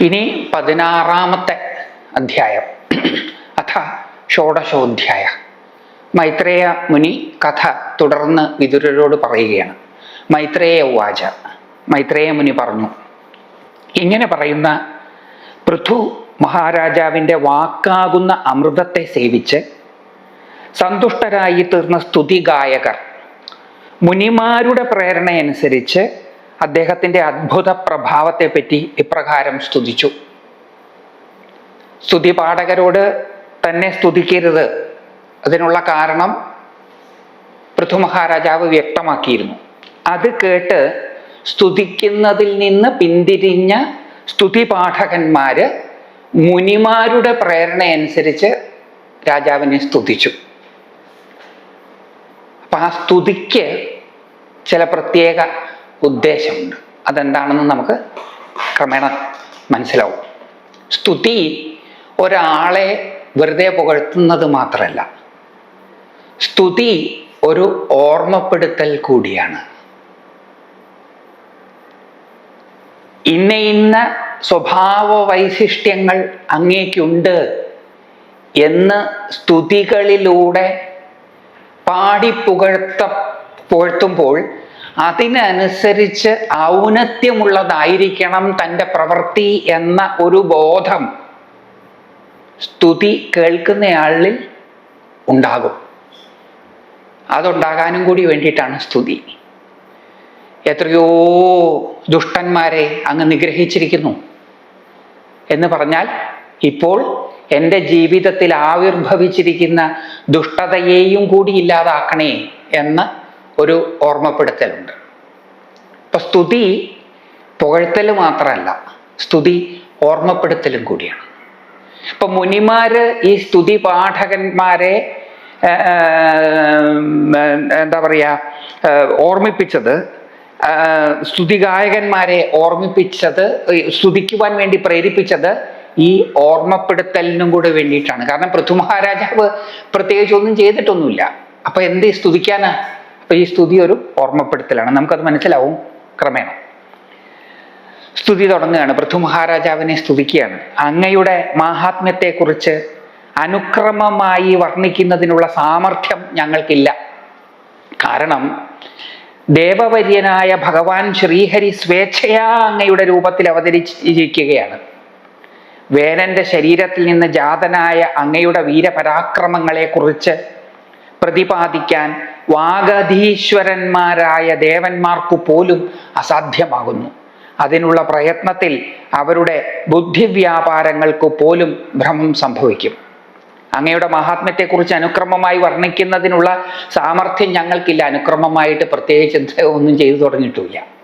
ഇനി പതിനാറാമത്തെ അധ്യായം. അഥ ഷോഡശോധ്യായ. മൈത്രേയ മുനി കഥ തുടർന്ന് വിതുരരോട് പറയുകയാണ്. മൈത്രേയ ഉവാച. മൈത്രേയ മുനി പറഞ്ഞു ഇങ്ങനെ പറയുന്ന പൃഥു മഹാരാജാവിന്റെ വാക്കാകുന്ന അമൃതത്തെ സേവിച്ച് സന്തുഷ്ടരായി തീർന്ന സ്തുതി ഗായകർ മുനിമാരുടെ പ്രേരണയനുസരിച്ച് അദ്ദേഹത്തിന്റെ അത്ഭുത പ്രഭാവത്തെപ്പറ്റി ഇപ്രകാരം സ്തുതിച്ചു. സ്തുതി പാഠകരോട് തന്നെ സ്തുതിക്കരുത്. അതിനുള്ള കാരണം പൃഥു മഹാരാജാവ് വ്യക്തമാക്കിയിരുന്നു. അത് കേട്ട് സ്തുതിക്കുന്നതിൽ നിന്ന് പിന്തിരിഞ്ഞ സ്തുതി പാഠകന്മാര് മുനിമാരുടെ പ്രേരണയനുസരിച്ച് രാജാവിനെ സ്തുതിച്ചു. അപ്പൊ ആ സ്തുതിക്ക് ചില പ്രത്യേക ഉദ്ദേശമുണ്ട്. അതെന്താണെന്ന് നമുക്ക് ക്രമേണ മനസ്സിലാവും. സ്തുതി ഒരാളെ വെറുതെ പുകഴ്ത്തുന്നത് മാത്രമല്ല. സ്തുതി ഒരു ഓർമ്മപ്പെടുത്തൽ കൂടിയാണ്. ഇന്ന ഇന്ന സ്വഭാവ വൈശിഷ്ട്യങ്ങൾ അങ്ങേക്കുണ്ട് എന്ന് സ്തുതികളിലൂടെ പാടി പുകഴ്ത്ത പുകഴ്ത്തുമ്പോൾ അതിനനുസരിച്ച് ഔന്നത്യമുള്ളതായിരിക്കണം തന്റെ പ്രവൃത്തി എന്ന ഒരു ബോധം. സ്തുതി കേൾക്കുന്നയാളിൽ ഉണ്ടാകും. അതുണ്ടാകാനും കൂടി വേണ്ടിയിട്ടാണ് സ്തുതി. എത്രയോ ദുഷ്ടന്മാരെ അങ്ങ് നിഗ്രഹിച്ചിരിക്കുന്നു. എന്ന് പറഞ്ഞാൽ ഇപ്പോൾ എന്റെ ജീവിതത്തിൽ ആവിർഭവിച്ചിരിക്കുന്ന ദുഷ്ടതയെയും കൂടി ഇല്ലാതാക്കണേ എന്ന ഒരു ഓർമ്മപ്പെടുത്തലുണ്ട്. ഇപ്പൊ സ്തുതി പുകഴ്ത്തൽ മാത്രമല്ല സ്തുതി ഓർമ്മപ്പെടുത്തലും കൂടിയാണ്. ഇപ്പൊ മുനിമാര് ഈ സ്തുതി പാഠകന്മാരെ എന്താ പറയാ ഓർമ്മിപ്പിച്ചത് സ്തുതി ഗായകന്മാരെ ഓർമ്മിപ്പിച്ചത് സ്തുതിക്കുവാൻ വേണ്ടി പ്രേരിപ്പിച്ചത് ഈ ഓർമ്മപ്പെടുത്തലിനും കൂടെ വേണ്ടിയിട്ടാണ്. കാരണം പൃഥ്വി മഹാരാജാവ് പ്രത്യേകിച്ച് ഒന്നും ചെയ്തിട്ടൊന്നുമില്ല. അപ്പൊ എന്ത് സ്തുതിക്കാനാ? അപ്പൊ ഈ സ്തുതി ഒരു ഓർമ്മപ്പെടുത്തലാണ്. നമുക്കത് മനസ്സിലാവും ക്രമേണ. സ്തുതി തുടങ്ങുകയാണ്. പൃഥു മഹാരാജാവിനെ സ്തുതിക്കുകയാണ്. അങ്ങയുടെ മാഹാത്മ്യത്തെക്കുറിച്ച് അനുക്രമമായി വർണിക്കുന്നതിനുള്ള സാമർഥ്യം ഞങ്ങൾക്കില്ല. കാരണം ദേവവര്യനായ ഭഗവാൻ ശ്രീഹരി സ്വേച്ഛയാ അങ്ങയുടെ രൂപത്തിൽ അവതരിച്ചിരിക്കുകയാണ്. വേനന്റെ ശരീരത്തിൽ നിന്ന് ജാതനായ അങ്ങയുടെ വീരപരാക്രമങ്ങളെക്കുറിച്ച് പ്രതിപാദിക്കാൻ വാഗധീശ്വരന്മാരായ ദേവന്മാർക്കു പോലും അസാധ്യമാകുന്നു. അതിനുള്ള പ്രയത്നത്തിൽ അവരുടെ ബുദ്ധിവ്യാപാരങ്ങൾക്ക് പോലും ഭ്രമം സംഭവിക്കും. അങ്ങയുടെ മഹാത്മ്യത്തെക്കുറിച്ച് അനുക്രമമായി വർണിക്കുന്നതിനുള്ള സാമർഥ്യം ഞങ്ങൾക്കില്ല. അനുക്രമമായിട്ട് പ്രത്യേകിച്ച് ഒന്നും ചെയ്തു തുടങ്ങിയിട്ടില്ല.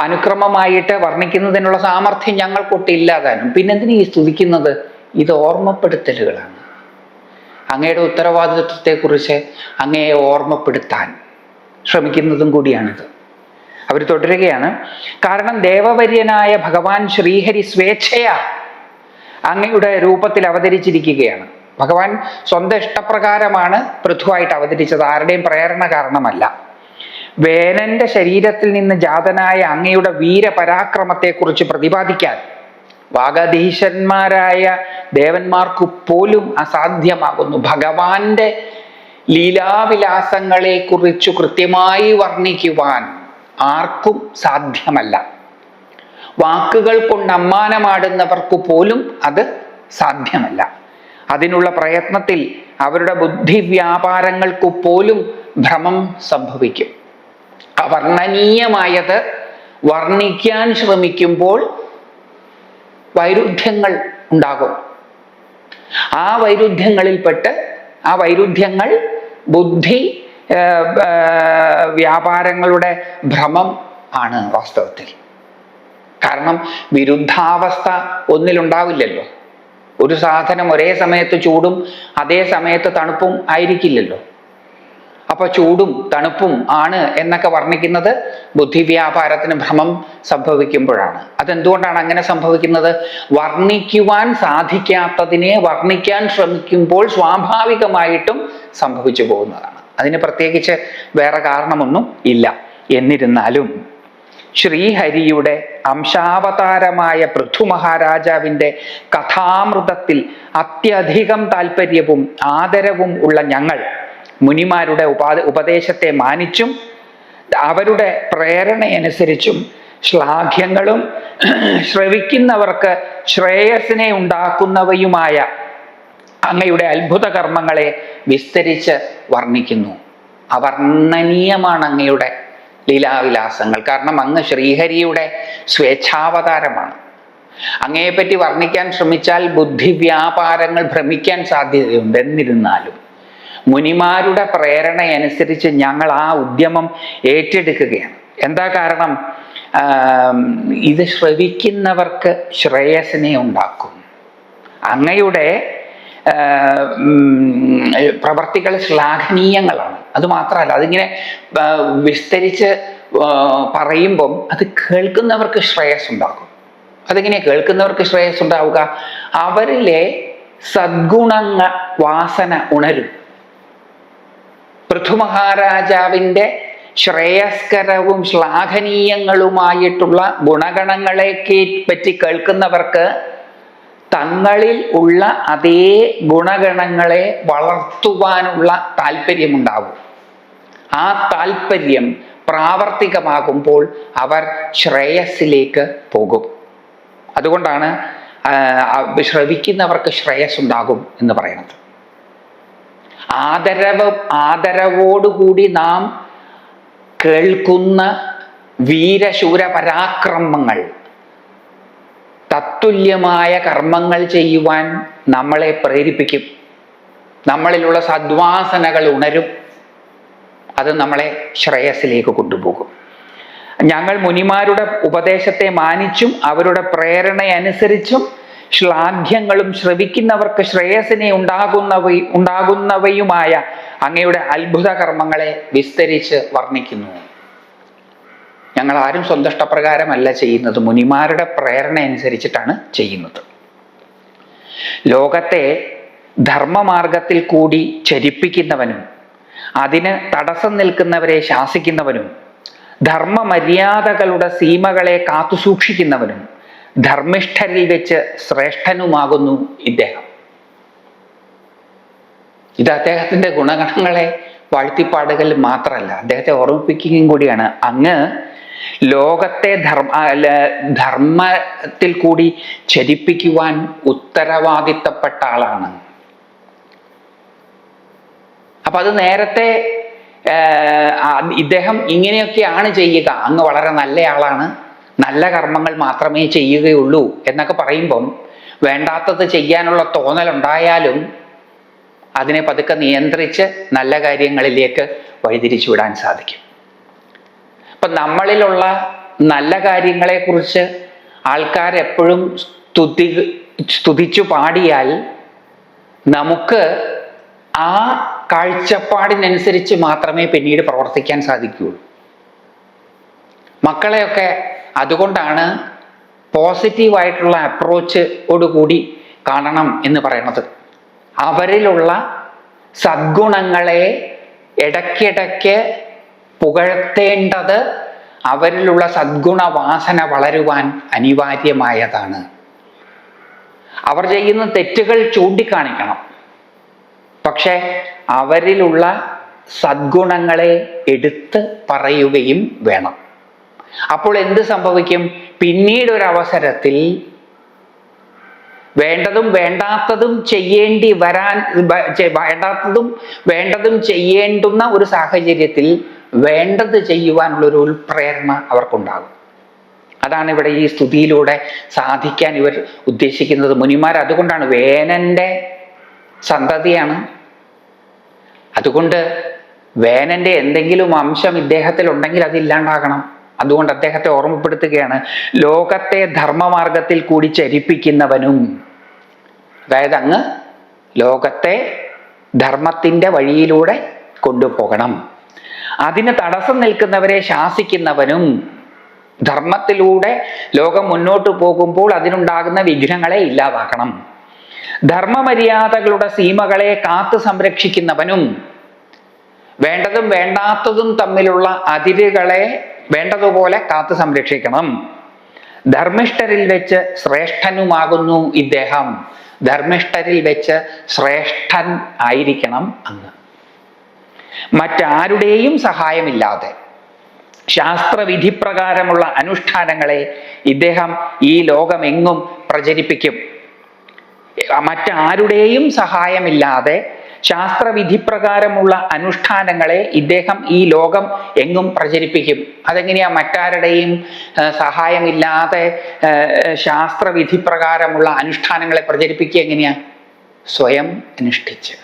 അനുക്രമമായിട്ട് വർണിക്കുന്നതിനുള്ള സാമർഥ്യം ഞങ്ങൾക്കൊട്ടില്ല താനും പിന്നെന്തിനു സ്തുതിക്കുന്നത്? ഇത് ഓർമ്മപ്പെടുത്തലുകളാണ്. അങ്ങയുടെ ഉത്തരവാദിത്വത്തെക്കുറിച്ച് അങ്ങയെ ഓർമ്മപ്പെടുത്താൻ ശ്രമിക്കുന്നതും കൂടിയാണിത്. അവർ തുടരുകയാണ് കാരണം ദേവവര്യനായ ഭഗവാൻ ശ്രീഹരി സ്വേച്ഛയാ അങ്ങയുടെ രൂപത്തിൽ അവതരിച്ചിരിക്കുകയാണ്. ഭഗവാൻ സ്വന്തം ഇഷ്ടപ്രകാരമാണ് പൃഥുവായിട്ട് അവതരിച്ചത് ആരുടെയും പ്രേരണ കാരണമല്ല. വേനന്റെ ശരീരത്തിൽ നിന്ന് ജാതനായ അങ്ങയുടെ വീരപരാക്രമത്തെക്കുറിച്ച് പ്രതിപാദിക്കാൻ വാഗധീശന്മാരായ ദേവന്മാർക്ക് പോലും അസാധ്യമാകുന്നു. ഭഗവാന്റെ ലീലാവിലാസങ്ങളെ കുറിച്ച് കൃത്യമായി വർണിക്കുവാൻ ആർക്കും സാധ്യമല്ല. വാക്കുകൾ കൊണ്ട് അമ്മാനമാടുന്നവർക്ക് പോലും അത് സാധ്യമല്ല. അതിനുള്ള പ്രയത്നത്തിൽ അവരുടെ ബുദ്ധി വ്യാപാരങ്ങൾക്ക് പോലും ഭ്രമം സംഭവിക്കും. അവർണനീയമായത് വർണിക്കാൻ ശ്രമിക്കുമ്പോൾ വൈരുദ്ധ്യങ്ങൾ ഉണ്ടാകും. ആ വൈരുദ്ധ്യങ്ങളിൽപ്പെട്ട് ആ വൈരുദ്ധ്യങ്ങൾ ബുദ്ധി വ്യാപാരങ്ങളുടെ ഭ്രമം ആണ് വാസ്തവത്തിൽ. കാരണം വിരുദ്ധാവസ്ഥ ഒന്നിലുണ്ടാവില്ലല്ലോ. ഒരു സാധനം ഒരേ സമയത്ത് ചൂടും അതേ സമയത്ത് തണുപ്പും ആയിരിക്കില്ലല്ലോ. അപ്പൊ ചൂടും തണുപ്പും ആണ് എന്നൊക്കെ വർണിക്കുന്നത് ബുദ്ധിവ്യാപാരത്തിന് ഭ്രമം സംഭവിക്കുമ്പോഴാണ്. അതെന്തുകൊണ്ടാണ് അങ്ങനെ സംഭവിക്കുന്നത്? വർണിക്കുവാൻ സാധിക്കാത്തതിനെ വർണിക്കാൻ ശ്രമിക്കുമ്പോൾ സ്വാഭാവികമായിട്ടും സംഭവിച്ചു പോകുന്നതാണ്. അതിന് പ്രത്യേകിച്ച് വേറെ കാരണമൊന്നും ഇല്ല. എന്നിരുന്നാലും ശ്രീഹരിയുടെ അംശാവതാരമായ പൃഥു മഹാരാജാവിന്റെ കഥാമൃതത്തിൽ അത്യധികം താല്പര്യവും ആദരവും ഉള്ള ഞങ്ങൾ മുനിമാരുടെ ഉപാ ഉപദേശത്തെ മാനിച്ചും അവരുടെ പ്രേരണയനുസരിച്ചും ശ്ലാഘ്യങ്ങളും ശ്രവിക്കുന്നവർക്ക് ശ്രേയസിനെ ഉണ്ടാക്കുന്നവയുമായ അങ്ങയുടെ അത്ഭുത കർമ്മങ്ങളെ വിസ്തരിച്ച് വർണിക്കുന്നു. അവർണനീയമാണ് അങ്ങയുടെ ലീലാവിലാസങ്ങൾ. കാരണം അങ്ങ് ശ്രീഹരിയുടെ സ്വേച്ഛാവതാരമാണ്. അങ്ങയെപ്പറ്റി വർണിക്കാൻ ശ്രമിച്ചാൽ ബുദ്ധിവ്യാപാരങ്ങൾ ഭ്രമിക്കാൻ സാധ്യതയുണ്ട് എന്നിരുന്നാലും. മുനിമാരുടെ പ്രേരണയനുസരിച്ച് ഞങ്ങൾ ആ ഉദ്യമം ഏറ്റെടുക്കുകയാണ്. എന്താ കാരണം? ഇത് ശ്രവിക്കുന്നവർക്ക് ശ്രേയസിനെ ഉണ്ടാക്കും. അങ്ങയുടെ പ്രവർത്തികൾ ശ്ലാഘനീയങ്ങളാണ്. അത് മാത്രമല്ല അതിങ്ങനെ വിസ്തരിച്ച് പറയുമ്പം അത് കേൾക്കുന്നവർക്ക് ശ്രേയസ് ഉണ്ടാകും അതെങ്ങനെ കേൾക്കുന്നവർക്ക് ശ്രേയസ് ഉണ്ടാവുക അവരിലെ സദ്ഗുണങ്ങ വാസന ഉണരും. പൃഥുമഹാരാജാവിന്റെ ശ്രേയസ്കരവും ശ്ലാഘനീയങ്ങളുമായിട്ടുള്ള ഗുണഗണങ്ങളെ പറ്റി കേൾക്കുന്നവർക്ക് തങ്ങളിൽ ഉള്ള അതേ ഗുണഗണങ്ങളെ വളർത്തുവാനുള്ള താല്പര്യമുണ്ടാവും ആ താല്പര്യം പ്രാവർത്തികമാകുമ്പോൾ അവർ ശ്രേയസ്സിലേക്ക് പോകും. അതുകൊണ്ടാണ് ശ്രവിക്കുന്നവർക്ക് ശ്രേയസ് ഉണ്ടാകും എന്ന് പറയുന്നത്. ആദരവ് ആദരവോടുകൂടി നാം കേൾക്കുന്ന വീരശൂര പരാക്രമങ്ങൾ തത്തുല്യമായ കർമ്മങ്ങൾ ചെയ്യുവാൻ നമ്മളെ പ്രേരിപ്പിക്കും. നമ്മളിലുള്ള സദ്വാസനകൾ ഉണരും. അത് നമ്മളെ ശ്രേയസ്സിലേക്ക് കൊണ്ടുപോകും. ഞങ്ങൾ മുനിമാരുടെ ഉപദേശത്തെ മാനിച്ചും അവരുടെ പ്രേരണയനുസരിച്ചും ശ്ലാഘ്യങ്ങളും ശ്രവിക്കുന്നവർക്ക് ശ്രേയസിനെ ഉണ്ടാകുന്നവ ഉണ്ടാകുന്നവയുമായ അങ്ങയുടെ അത്ഭുത കർമ്മങ്ങളെ വിസ്തരിച്ച് വർണിക്കുന്നു. ഞങ്ങൾ ആരും സന്തുഷ്ടപ്രകാരമല്ല ചെയ്യുന്നത്. മുനിമാരുടെ പ്രേരണ അനുസരിച്ചിട്ടാണ് ചെയ്യുന്നത്. ലോകത്തെ ധർമ്മമാർഗത്തിൽ കൂടി ചരിപ്പിക്കുന്നവനും അതിന് തടസ്സം നിൽക്കുന്നവരെ ശാസിക്കുന്നവനും ധർമ്മമര്യാദകളുടെ സീമകളെ കാത്തുസൂക്ഷിക്കുന്നവനും ധർമ്മിഷ്ഠരിൽ വെച്ച് ശ്രേഷ്ഠനുമാകുന്നു ഇദ്ദേഹം. ഇത് അദ്ദേഹത്തിന്റെ ഗുണഗണങ്ങളെ വാഴ്ത്തിപ്പാടുകൾ മാത്രമല്ല അദ്ദേഹത്തെ ഓർമ്മിപ്പിക്കുകയും കൂടിയാണ്. അങ്ങ് ലോകത്തെ ധർമ്മ ധർമ്മത്തിൽ കൂടി ചരിപ്പിക്കുവാൻ ഉത്തരവാദിത്തപ്പെട്ട ആളാണ്. അപ്പൊ അത് നേരത്തെ ഇദ്ദേഹം ഇങ്ങനെയൊക്കെയാണ് ചെയ്യുക. അങ്ങ് വളരെ നല്ല ആളാണ് നല്ല കർമ്മങ്ങൾ മാത്രമേ ചെയ്യുകയുള്ളൂ എന്നൊക്കെ പറയുമ്പം വേണ്ടാത്തത് ചെയ്യാനുള്ള തോന്നലുണ്ടായാലും അതിനെ പതുക്കെ നിയന്ത്രിച്ച് നല്ല കാര്യങ്ങളിലേക്ക് വഴിതിരിച്ചു വിടാൻ സാധിക്കും. ഇപ്പം നമ്മളിലുള്ള നല്ല കാര്യങ്ങളെക്കുറിച്ച് ആൾക്കാർ എപ്പോഴും സ്തുതി സ്തുതിച്ചു പാടിയാൽ നമുക്ക് ആ കാഴ്ചപ്പാടിനനുസരിച്ച് മാത്രമേ പിന്നീട് പ്രവർത്തിക്കാൻ സാധിക്കുകയുള്ളൂ. മക്കളെയൊക്കെ അതുകൊണ്ടാണ് പോസിറ്റീവായിട്ടുള്ള അപ്രോച്ചോടുകൂടി കാണണം എന്ന് പറയുന്നത്. അവരിലുള്ള സദ്ഗുണങ്ങളെ ഇടയ്ക്കിടയ്ക്ക് പുകഴ്ത്തേണ്ടത് അവരിലുള്ള സദ്ഗുണ വാസന വളരുവാൻ അനിവാര്യമായതാണ്. അവർ ചെയ്യുന്ന തെറ്റുകൾ ചൂണ്ടിക്കാണിക്കണം. പക്ഷെ അവരിലുള്ള സദ്ഗുണങ്ങളെ എടുത്ത് പറയുകയും വേണം. അപ്പോൾ എന്ത് സംഭവിക്കും? പിന്നീട് ഒരു അവസരത്തിൽ വേണ്ടതും വേണ്ടാത്തതും ചെയ്യേണ്ടി വരാൻ വേണ്ടാത്തതും വേണ്ടതും ചെയ്യേണ്ടുന്ന ഒരു സാഹചര്യത്തിൽ വേണ്ടത് ചെയ്യുവാനുള്ള ഒരു ഉൾപ്രേരണ അവർക്കുണ്ടാകും. അതാണ് ഇവിടെ ഈ സ്തുതിയിലൂടെ സാധിക്കാൻ ഇവർ ഉദ്ദേശിക്കുന്നത്. മുനിമാർ അതുകൊണ്ടാണ് വേനന്റെ സന്തതിയാണ്. അതുകൊണ്ട് വേനന്റെ എന്തെങ്കിലും അംശം ഇദ്ദേഹത്തിൽ ഉണ്ടെങ്കിൽ അത് ഇല്ലാണ്ടാകണം. അതുകൊണ്ട് അദ്ദേഹത്തെ ഓർമ്മപ്പെടുത്തുകയാണ് ലോകത്തെ ധർമ്മമാർഗത്തിൽ കൂടി ചരിപ്പിക്കുന്നവനും. അതായത് അങ്ങ് ലോകത്തെ ധർമ്മത്തിന്റെ വഴിയിലൂടെ കൊണ്ടുപോകണം. അതിന് തടസ്സം നിൽക്കുന്നവരെ ശാസിക്കുന്നവനും ധർമ്മത്തിലൂടെ ലോകം മുന്നോട്ട് പോകുമ്പോൾ അതിനുണ്ടാകുന്ന വിഘ്നങ്ങളെ ഇല്ലാതാക്കണം. ധർമ്മമര്യാദകളുടെ സീമകളെ കാത്തു സംരക്ഷിക്കുന്നവനും വേണ്ടതും വേണ്ടാത്തതും തമ്മിലുള്ള അതിരുകളെ വേണ്ടതുപോലെ കാത്തു സംരക്ഷിക്കണം. ധർമ്മിഷ്ഠരിൽ വെച്ച് ശ്രേഷ്ഠനുമാകുന്നു ഇദ്ദേഹം. ധർമ്മിഷ്ഠരിൽ വെച്ച് ശ്രേഷ്ഠൻ ആയിരിക്കണം അങ്ങ്. മറ്റാരുടെയും സഹായമില്ലാതെ ശാസ്ത്രവിധി പ്രകാരമുള്ള അനുഷ്ഠാനങ്ങളെ ഇദ്ദേഹം ഈ ലോകമെങ്ങും പ്രചരിപ്പിക്കും. മറ്റാരുടെയും സഹായമില്ലാതെ ശാസ്ത്രവിധി പ്രകാരമുള്ള അനുഷ്ഠാനങ്ങളെ ഇദ്ദേഹം ഈ ലോകം എങ്ങും പ്രചരിപ്പിക്കും. അതെങ്ങനെയാ? മറ്റാരുടെയും സഹായമില്ലാതെ ശാസ്ത്രവിധിപ്രകാരമുള്ള ശാസ്ത്രവിധി പ്രകാരമുള്ള അനുഷ്ഠാനങ്ങളെ പ്രചരിപ്പിക്കുക എങ്ങനെയാ? സ്വയം അനുഷ്ഠിച്ച്.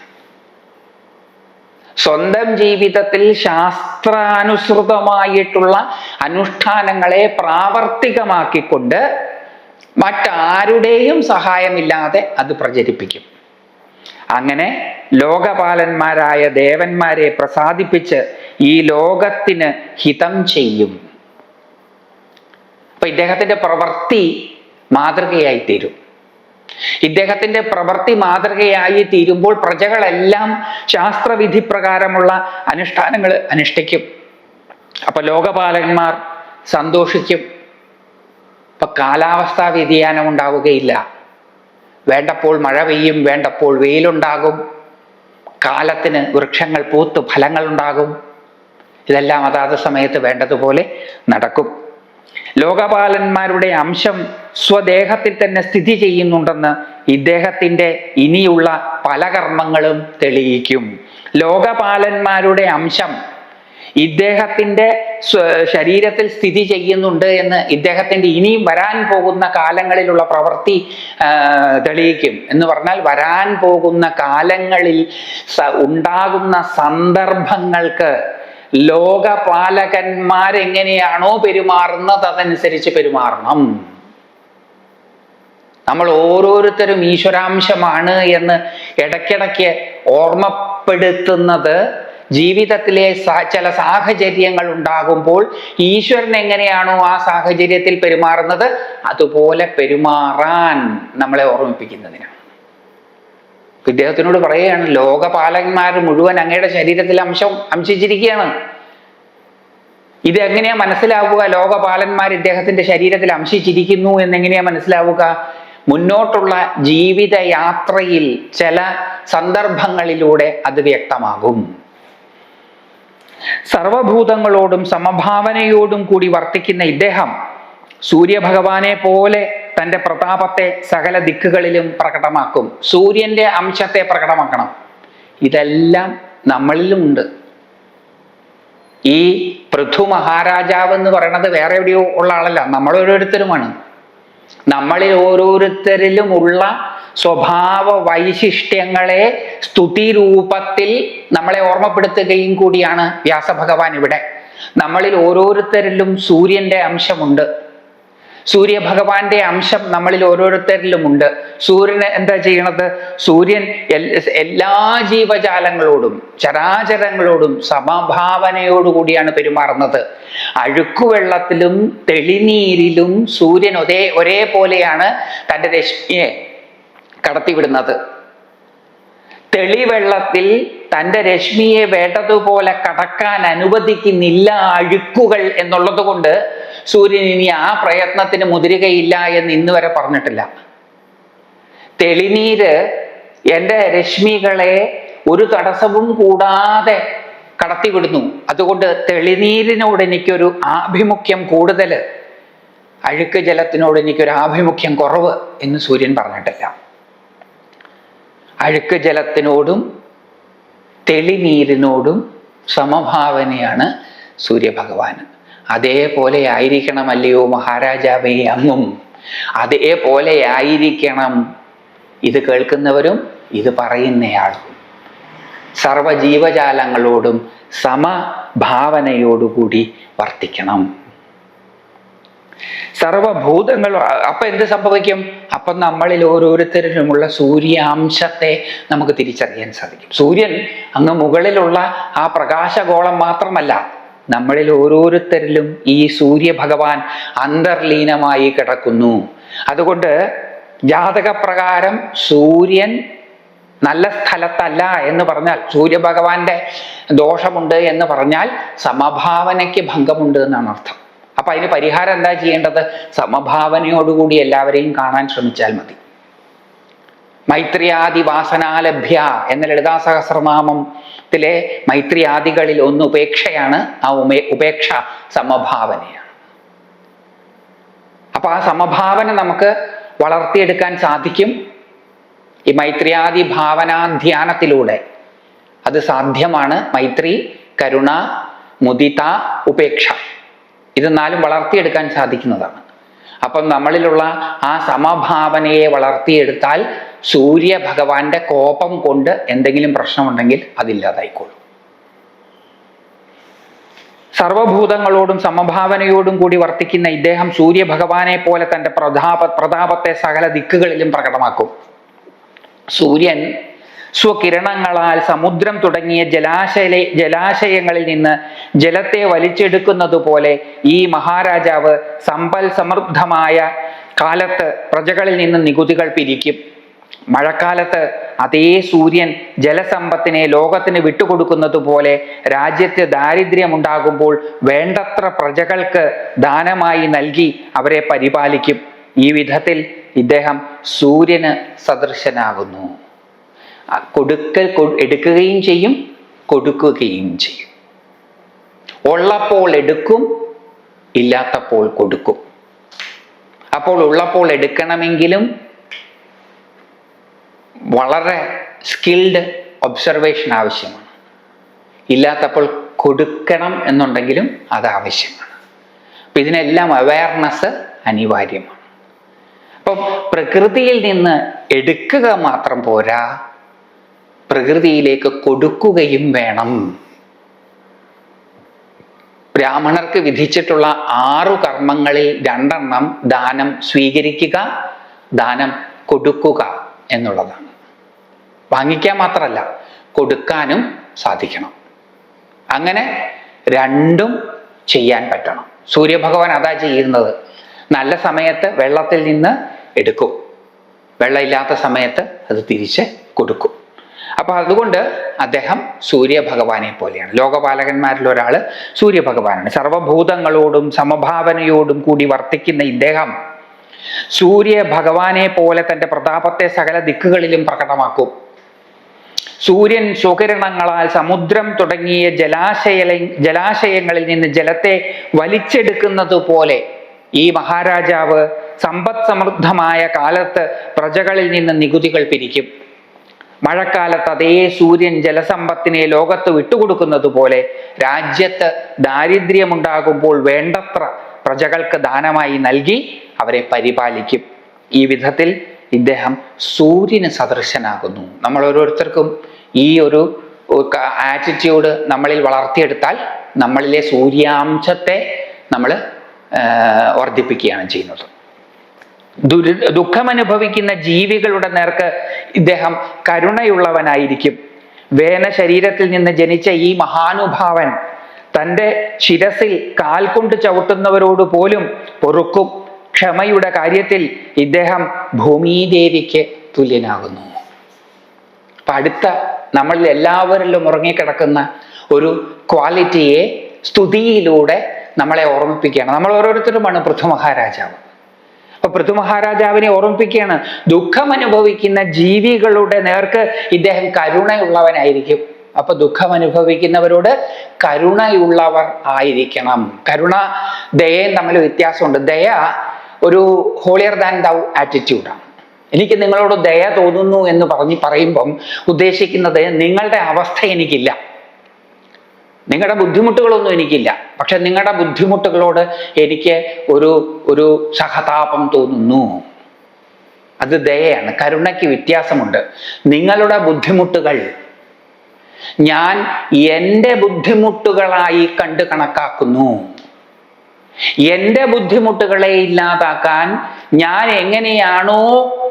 സ്വന്തം ജീവിതത്തിൽ ശാസ്ത്രാനുസൃതമായിട്ടുള്ള അനുഷ്ഠാനങ്ങളെ പ്രാവർത്തികമാക്കിക്കൊണ്ട് മറ്റാരുടെയും സഹായമില്ലാതെ അത് പ്രചരിപ്പിക്കും. അങ്ങനെ ലോകപാലന്മാരായ ദേവന്മാരെ പ്രസാദിപ്പിച്ച് ഈ ലോകത്തിന് ഹിതം ചെയ്യും. അപ്പൊ ഇദ്ദേഹത്തിന്റെ പ്രവൃത്തി മാതൃകയായി തീരും. ഇദ്ദേഹത്തിന്റെ പ്രവൃത്തി മാതൃകയായി തീരുമ്പോൾ പ്രജകളെല്ലാം ശാസ്ത്രവിധി പ്രകാരമുള്ള അനുഷ്ഠാനങ്ങൾ അനുഷ്ഠിക്കും. അപ്പൊ ലോകപാലന്മാർ സന്തോഷിക്കും. ഇപ്പൊ കാലാവസ്ഥാ വ്യതിയാനം ഉണ്ടാവുകയില്ല. വേണ്ടപ്പോൾ മഴ പെയ്യും വേണ്ടപ്പോൾ വെയിലുണ്ടാകും. കാലത്തിന് വൃക്ഷങ്ങൾ പൂത്ത് ഫലങ്ങൾ ഉണ്ടാകും ഇതെല്ലാം അതാത് സമയത്ത് വേണ്ടതുപോലെ നടക്കും. ലോകപാലന്മാരുടെ അംശം സ്വദേഹത്തിൽ തന്നെ സ്ഥിതി ചെയ്യുന്നുണ്ടെന്ന് ഇദ്ദേഹത്തിന്റെ ഇനിയുള്ള പല കർമ്മങ്ങളും തെളിയിക്കും. ലോകപാലന്മാരുടെ അംശം ഇദ്ദേഹത്തിന്റെ ശരീരത്തിൽ സ്ഥിതി ചെയ്യുന്നുണ്ട് എന്ന് ഇദ്ദേഹത്തിന്റെ ഇനിയും വരാൻ പോകുന്ന കാലങ്ങളിലുള്ള പ്രവൃത്തി തെളിയിക്കും. എന്ന് പറഞ്ഞാൽ വരാൻ പോകുന്ന കാലങ്ങളിൽ ഉണ്ടാകുന്ന സന്ദർഭങ്ങൾക്ക് ലോകപാലകന്മാരെങ്ങനെയാണോ പെരുമാറുന്നത് അതനുസരിച്ച് പെരുമാറണം. നമ്മൾ ഓരോരുത്തരും ഈശ്വരാംശമാണ് എന്ന് ഇടയ്ക്കിടയ്ക്ക് ഓർമ്മപ്പെടുത്തുന്നത് ജീവിതത്തിലെ ചില സാഹചര്യങ്ങൾ ഉണ്ടാകുമ്പോൾ ഈശ്വരൻ എങ്ങനെയാണോ ആ സാഹചര്യത്തിൽ പെരുമാറുന്നത്? അതുപോലെ പെരുമാറാൻ നമ്മളെ ഓർമ്മിപ്പിക്കുന്നതിനാണ്. ഇദ്ദേഹത്തിനോട് പറയുകയാണ് ലോകപാലകന്മാർ മുഴുവൻ അങ്ങയുടെ ശരീരത്തിൽ അംശം അംശിച്ചിരിക്കുകയാണ്. ഇത് എങ്ങനെയാ മനസ്സിലാവുക? ലോകപാലന്മാർ ഇദ്ദേഹത്തിന്റെ ശരീരത്തിൽ അംശിച്ചിരിക്കുന്നു എന്നെങ്ങനെയാ മനസ്സിലാവുക? മുന്നോട്ടുള്ള ജീവിതയാത്രയിൽ ചില സന്ദർഭങ്ങളിലൂടെ അത് വ്യക്തമാകും. സർവഭൂതങ്ങളോടും സമഭാവനയോടും കൂടി വർത്തിക്കുന്ന ഇദ്ദേഹം സൂര്യഭഗവാനെ പോലെ തന്റെ പ്രതാപത്തെ സകല ദിക്കുകളിലും പ്രകടമാക്കും. സൂര്യന്റെ അംശത്തെ പ്രകടമാക്കണം. ഇതെല്ലാം നമ്മളിലുമുണ്ട് ഈ പൃഥു മഹാരാജാവ് എന്ന് പറയുന്നത് വേറെ എവിടെയോ ഉള്ള ആളല്ല. നമ്മൾ ഓരോരുത്തരുമാണ് നമ്മളിൽ ഓരോരുത്തരിലുമുള്ള സ്വഭാവ വൈശിഷ്ട്യങ്ങളെ സ്തുതി രൂപത്തിൽ നമ്മളെ ഓർമ്മപ്പെടുത്തുകയും കൂടിയാണ് വ്യാസഭഗവാൻ ഇവിടെ. നമ്മളിൽ ഓരോരുത്തരിലും സൂര്യന്റെ അംശമുണ്ട്. സൂര്യഭഗവാന്റെ അംശം നമ്മളിൽ ഓരോരുത്തരിലുമുണ്ട്. സൂര്യൻ എന്താ ചെയ്യണത്? സൂര്യൻ എല്ലാ ജീവജാലങ്ങളോടും ചരാചരങ്ങളോടും സമഭാവനയോടുകൂടിയാണ് പെരുമാറുന്നത്. അഴുക്കുവെള്ളത്തിലും തെളിനീരിലും സൂര്യൻ ഒരേ ഒരേപോലെയാണ് തന്റെ രശ്മിയെ കടത്തിവിടുന്നത്. തെളിവെള്ളത്തിൽ തന്റെ രശ്മിയെ വേണ്ടതുപോലെ കടക്കാൻ അനുവദിക്കുന്നില്ല അഴുക്കുകൾ എന്നുള്ളത് കൊണ്ട് സൂര്യൻ ഇനി ആ പ്രയത്നത്തിന് മുതിരുകയില്ല എന്ന് ഇന്ന് വരെ പറഞ്ഞിട്ടില്ല. തെളിനീര് എന്റെ രശ്മികളെ ഒരു തടസ്സവും കൂടാതെ കടത്തിവിടുന്നു. അതുകൊണ്ട് തെളിനീരിനോട് എനിക്കൊരു ആഭിമുഖ്യം കൂടുതൽ അഴുക്ക് ജലത്തിനോട് എനിക്കൊരു ആഭിമുഖ്യം കുറവ് എന്ന് സൂര്യൻ പറഞ്ഞിട്ടില്ല. അഴുക്ക് ജലത്തിനോടും തെളിനീരിനോടും സമഭാവനയാണ് സൂര്യഭഗവാൻ. അതേപോലെ ആയിരിക്കണമല്ലയോ മഹാരാജാവേ അങ്ങും അതേപോലെ ആയിരിക്കണം ഇത് കേൾക്കുന്നവരും ഇത് പറയുന്നയാളും. സർവജീവജാലങ്ങളോടും സമഭാവനയോടുകൂടി വർത്തിക്കണം. സർവഭൂതങ്ങൾ അപ്പൊ എന്ത് സംഭവിക്കും? അപ്പൊ നമ്മളിൽ ഓരോരുത്തരിലുമുള്ള സൂര്യാംശത്തെ നമുക്ക് തിരിച്ചറിയാൻ സാധിക്കും. സൂര്യൻ അങ്ങ് മുകളിലുള്ള ആ പ്രകാശഗോളം മാത്രമല്ല നമ്മളിൽ ഓരോരുത്തരിലും ഈ സൂര്യഭഗവാൻ അന്തർലീനമായി കിടക്കുന്നു. അതുകൊണ്ട് ജാതകപ്രകാരം സൂര്യൻ നല്ല സ്ഥലത്തല്ല എന്ന് പറഞ്ഞാൽ സൂര്യഭഗവാന്റെ ദോഷമുണ്ട് എന്ന് പറഞ്ഞാൽ സമഭാവനയ്ക്ക് ഭംഗമുണ്ട് എന്നാണ് അർത്ഥം. അപ്പൊ അതിന് പരിഹാരം എന്താ ചെയ്യേണ്ടത്? സമഭാവനയോടുകൂടി എല്ലാവരെയും കാണാൻ ശ്രമിച്ചാൽ മതി. മൈത്രിയാദി വാസനാലഭ്യ എന്ന ലളിതാ സഹസ്രനാമത്തിലെ മൈത്രിയാദികളിൽ ഒന്ന് ഉപേക്ഷയാണ് ആ ഉമേ ഉപേക്ഷ സമഭാവനയാണ്. അപ്പൊ ആ സമഭാവന നമുക്ക് വളർത്തിയെടുക്കാൻ സാധിക്കും. ഈ മൈത്രിയാദി ഭാവനാധ്യാനത്തിലൂടെ അത് സാധ്യമാണ്. മൈത്രി കരുണ മുദിത ഉപേക്ഷ. ഇത് നാലും വളർത്തിയെടുക്കാൻ സാധിക്കുന്നതാണ്. അപ്പം നമ്മളിലുള്ള ആ സമഭാവനയെ വളർത്തിയെടുത്താൽ സൂര്യ ഭഗവാന്റെ കോപം കൊണ്ട് എന്തെങ്കിലും പ്രശ്നമുണ്ടെങ്കിൽ അതില്ലാതായിക്കോളും. സർവഭൂതങ്ങളോടും സമഭാവനയോടും കൂടി വർത്തിക്കുന്ന ഇദ്ദേഹം സൂര്യ ഭഗവാനെ പോലെ തന്റെ പ്രതാപ പ്രതാപത്തെ സകല ദിക്കുകളിലും പ്രകടമാക്കും. സൂര്യൻ സ്വകിരണങ്ങളാൽ സമുദ്രം തുടങ്ങിയ ജലാശയ ജലാശയങ്ങളിൽ നിന്ന് ജലത്തെ വലിച്ചെടുക്കുന്നത് പോലെ ഈ മഹാരാജാവ് സമ്പൽ സമൃദ്ധമായ കാലത്ത് പ്രജകളിൽ നിന്ന് നികുതികൾ പിരിക്കും. മഴക്കാലത്ത് അതേ സൂര്യൻ ജലസമ്പത്തിനെ ലോകത്തിന് വിട്ടുകൊടുക്കുന്നത് പോലെ രാജ്യത്ത് ദാരിദ്ര്യമുണ്ടാകുമ്പോൾ വേണ്ടത്ര പ്രജകൾക്ക് ദാനമായി നൽകി അവരെ പരിപാലിക്കും. ഈ വിധത്തിൽ ഇദ്ദേഹം സൂര്യന് സദൃശനാകുന്നു. കൊടുക്കൽ എടുക്കുകയും ചെയ്യും കൊടുക്കുകയും ചെയ്യും. ഉള്ളപ്പോൾ എടുക്കും ഇല്ലാത്തപ്പോൾ കൊടുക്കും. അപ്പോൾ ഉള്ളപ്പോൾ എടുക്കണമെങ്കിലും വളരെ സ്കിൽഡ് ഒബ്സർവേഷൻ ആവശ്യമാണ്. ഇല്ലാത്തപ്പോൾ കൊടുക്കണം എന്നുണ്ടെങ്കിലും അത് ആവശ്യമാണ്. അപ്പം ഇതിനെല്ലാം അവയർനെസ് അനിവാര്യമാണ്. അപ്പം പ്രകൃതിയിൽ നിന്ന് എടുക്കുക മാത്രം പോരാ പ്രകൃതിയിലേക്ക് കൊടുക്കുകയും വേണം. ബ്രാഹ്മണർക്ക് വിധിച്ചിട്ടുള്ള ആറു കർമ്മങ്ങളിൽ രണ്ടെണ്ണം ദാനം സ്വീകരിക്കുക ദാനം കൊടുക്കുക എന്നുള്ളതാണ്. വാങ്ങിക്കാൻ മാത്രമല്ല കൊടുക്കാനും സാധിക്കണം. അങ്ങനെ രണ്ടും ചെയ്യാൻ പറ്റണം. സൂര്യഭഗവാൻ അതാ ചെയ്യുന്നത്. നല്ല സമയത്ത് വെള്ളത്തിൽ നിന്ന് എടുക്കും. വെള്ളമില്ലാത്ത സമയത്ത് അത് തിരിച്ച് കൊടുക്കും. അപ്പൊ അതുകൊണ്ട് അദ്ദേഹം സൂര്യഭഗവാനെ പോലെയാണ്. ലോകപാലകന്മാരിൽ ഒരാൾ സൂര്യഭഗവാനാണ്. സർവഭൂതങ്ങളോടും സമഭാവനയോടും കൂടി വർത്തിക്കുന്ന ഇദ്ദേഹം സൂര്യ ഭഗവാനെ പോലെ തന്റെ പ്രതാപത്തെ സകല ദിക്കുകളിലും പ്രകടമാക്കും. സൂര്യൻ സ്വകിരണങ്ങളാൽ സമുദ്രം തുടങ്ങിയ ജലാശയ ജലാശയങ്ങളിൽ നിന്ന് ജലത്തെ വലിച്ചെടുക്കുന്നത് പോലെ ഈ മഹാരാജാവ് സമ്പദ് സമൃദ്ധമായ കാലത്ത് പ്രജകളിൽ നിന്ന് നികുതികൾ പിരിക്കും. മഴക്കാലത്ത് അതേ സൂര്യൻ ജലസമ്പത്തിനെ ലോകത്ത് വിട്ടുകൊടുക്കുന്നത് പോലെ രാജ്യത്ത് ദാരിദ്ര്യമുണ്ടാകുമ്പോൾ വേണ്ടത്ര പ്രജകൾക്ക് ദാനമായി നൽകി അവരെ പരിപാലിക്കും. ഈ വിധത്തിൽ ഇദ്ദേഹം സൂര്യന് സദൃശനാകുന്നു. നമ്മൾ ഓരോരുത്തർക്കും ഈ ഒരു ആറ്റിറ്റ്യൂഡ് നമ്മളിൽ വളർത്തിയെടുത്താൽ നമ്മളിലെ സൂര്യാംശത്തെ നമ്മൾ വർദ്ധിപ്പിക്കുകയാണ് ചെയ്യുന്നത്. ദുരി ദുഃഖമനുഭവിക്കുന്ന ജീവികളുടെ നേർക്ക് ഇദ്ദേഹം കരുണയുള്ളവനായിരിക്കും. വേന ശരീരത്തിൽ നിന്ന് ജനിച്ച ഈ മഹാനുഭാവൻ തന്റെ ശിരസിൽ കാൽ കൊണ്ട് ചവിട്ടുന്നവരോട് പോലും പൊറുക്കും. ക്ഷമയുടെ കാര്യത്തിൽ ഇദ്ദേഹം ഭൂമിദേവിക്ക് തുല്യനാകുന്നു. അപ്പൊ അടുത്ത നമ്മളിൽ എല്ലാവരിലും ഉറങ്ങിക്കിടക്കുന്ന ഒരു ക്വാളിറ്റിയെ സ്തുതിയിലൂടെ നമ്മളെ ഓർമ്മിപ്പിക്കുകയാണ്. നമ്മൾ ഓരോരുത്തരുമാണ് പൃഥ്വ മഹാരാജാവ്. അപ്പൊ പൃഥു മഹാരാജാവിനെ ഓർമ്മിപ്പിക്കുകയാണ് ദുഃഖം അനുഭവിക്കുന്ന ജീവികളുടെ നേർക്ക് ഇദ്ദേഹം കരുണയുള്ളവനായിരിക്കും. അപ്പൊ ദുഃഖം അനുഭവിക്കുന്നവരോട് കരുണയുള്ളവർ ആയിരിക്കണം. കരുണ ദയയും തമ്മിൽ വ്യത്യാസമുണ്ട്. ദയ ഒരു ഹോളിയർ ദാൻ ദൗ ആറ്റിറ്റ്യൂഡാണ് എനിക്ക് നിങ്ങളോട് ദയ തോന്നുന്നു എന്ന് പറഞ്ഞ് പറയുമ്പം ഉദ്ദേശിക്കുന്നത് നിങ്ങളുടെ അവസ്ഥ എനിക്കില്ല. നിങ്ങളുടെ ബുദ്ധിമുട്ടുകളൊന്നും എനിക്കില്ല. പക്ഷെ നിങ്ങളുടെ ബുദ്ധിമുട്ടുകളോട് എനിക്ക് ഒരു ഒരു സഹതാപം തോന്നുന്നു. അത് ദയയാണ്. കരുണയ്ക്ക് വ്യത്യാസമുണ്ട്. നിങ്ങളുടെ ബുദ്ധിമുട്ടുകൾ ഞാൻ എന്റെ ബുദ്ധിമുട്ടുകളായി കണ്ട് കണക്കാക്കുന്നു. എന്റെ ബുദ്ധിമുട്ടുകളെ ഇല്ലാതാക്കാൻ ഞാൻ എങ്ങനെയാണോ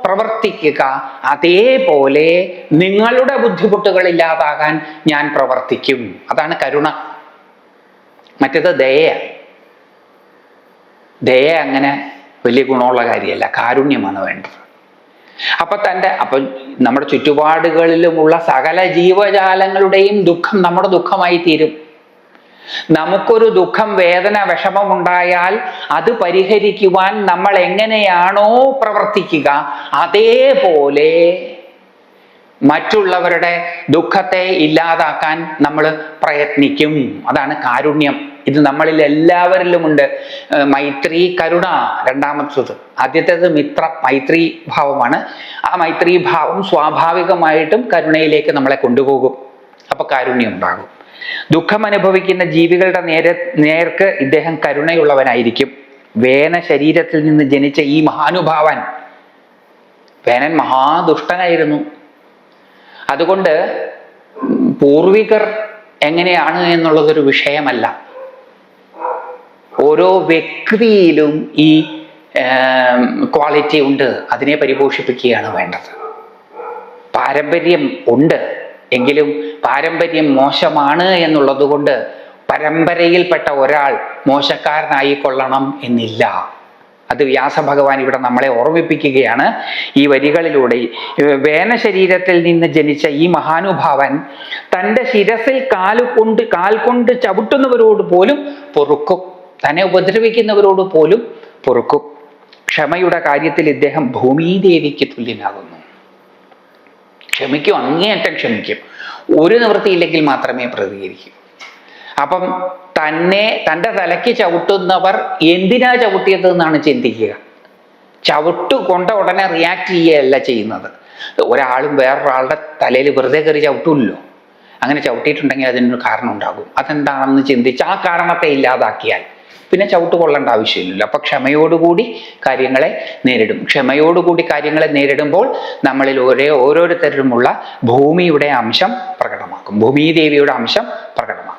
പ്രവർത്തിക്കുക. അതേപോലെ നിങ്ങളുടെ ബുദ്ധിമുട്ടുകൾ ഇല്ലാതാകാൻ ഞാൻ പ്രവർത്തിക്കും. അതാണ് കരുണ. മറ്റേത് ദയ. ദയ അങ്ങനെ വലിയ ഗുണമുള്ള കാര്യമല്ല. കാരുണ്യമാണ് വേണ്ടത്. അപ്പൊ തന്റെ അപ്പൊ നമ്മുടെ ചുറ്റുപാടുകളിലുമുള്ള സകല ജീവജാലങ്ങളുടെയും ദുഃഖം നമ്മുടെ ദുഃഖമായി തീരും. നമുക്കൊരു ദുഃഖം വേദന വിഷമമുണ്ടായാൽ അത് പരിഹരിക്കുവാൻ നമ്മൾ എങ്ങനെയാണോ പ്രവർത്തിക്കുക അതേപോലെ മറ്റുള്ളവരുടെ ദുഃഖത്തെ ഇല്ലാതാക്കാൻ നമ്മൾ പ്രയത്നിക്കും. അതാണ് കാരുണ്യം. ഇത് നമ്മളിൽ എല്ലാവരിലുമുണ്ട്. മൈത്രി കരുണ രണ്ടാമത്തത്. ആദ്യത്തേത് മിത്ര മൈത്രി ഭാവമാണ്. ആ മൈത്രി ഭാവം സ്വാഭാവികമായിട്ടും കരുണയിലേക്ക് നമ്മളെ കൊണ്ടുപോകും. അപ്പൊ കാരുണ്യം ഉണ്ടാകും. ദുഃഖം അനുഭവിക്കുന്ന ജീവികളുടെ നേരെ നേർക്ക് ഇദ്ദേഹം കരുണയുള്ളവനായിരിക്കും. വേന ശരീരത്തിൽ നിന്ന് ജനിച്ച ഈ മഹാനുഭാവൻ വേനൻ മഹാദുഷ്ടനായിരുന്നു. അതുകൊണ്ട് പൂർവികർ എങ്ങനെയാണ് എന്നുള്ളതൊരു വിഷയമല്ല. ഓരോ വ്യക്തിയിലും ഈ ക്വാളിറ്റി ഉണ്ട്. അതിനെ പരിപോഷിപ്പിക്കുകയാണ് വേണ്ടത്. പാരമ്പര്യം ഉണ്ട്. എങ്കിലും പാരമ്പര്യം മോശമാണ് എന്നുള്ളതുകൊണ്ട് പരമ്പരയിൽപ്പെട്ട ഒരാൾ മോശക്കാരനായി കൊള്ളണം എന്നില്ല. അത് വ്യാസഭഗവാൻ ഇവിടെ നമ്മളെ ഓർമ്മിപ്പിക്കുകയാണ്. ഈ വരികളിലൂടെ വേന ശരീരത്തിൽ നിന്ന് ജനിച്ച ഈ മഹാനുഭാവൻ തന്റെ ശിരസിൽ കാലുകൊണ്ട് കാൽ കൊണ്ട് ചവിട്ടുന്നവരോട് പോലും പൊറുക്കും. തന്നെ ഉപദ്രവിക്കുന്നവരോട് പോലും പൊറുക്കും. ക്ഷമയുടെ കാര്യത്തിൽ ഇദ്ദേഹം ഭൂമിദേവിക്ക് തുല്യനാകുന്നു. ക്ഷമിക്കും അങ്ങേയറ്റം ക്ഷമിക്കും. ഒരു നിവൃത്തിയില്ലെങ്കിൽ മാത്രമേ പ്രതികരിക്കൂ. അപ്പം തന്നെ തന്റെ തലയ്ക്ക് ചവിട്ടുന്നവർ എന്തിനാ ചവിട്ടിയത് എന്നാണ് ചിന്തിക്കുക. ചവിട്ട് കൊണ്ട ഉടനെ റിയാക്ട് ചെയ്യുകയല്ല ചെയ്യുന്നത്. ഒരാളും വേറൊരാളുടെ തലയിൽ വെറുതെ കയറി ചവിട്ടില്ലല്ലോ അങ്ങനെ ചവിട്ടിയിട്ടുണ്ടെങ്കിൽ അതിനൊരു കാരണം ഉണ്ടാകും. അതെന്താണെന്ന് ചിന്തിച്ച് ആ കാരണത്തെ ഇല്ലാതാക്കിയാൽ പിന്നെ ചവിട്ട് കൊള്ളേണ്ട ആവശ്യമില്ല അപ്പൊ ക്ഷമയോടുകൂടി കാര്യങ്ങളെ നേരിടും. ക്ഷമയോടുകൂടി കാര്യങ്ങളെ നേരിടുമ്പോൾ നമ്മളിൽ ഒരേ ഓരോരുത്തരിലുമുള്ള ഭൂമിയുടെ അംശം പ്രകടമാക്കും. ഭൂമിദേവിയുടെ അംശം പ്രകടമാക്കും.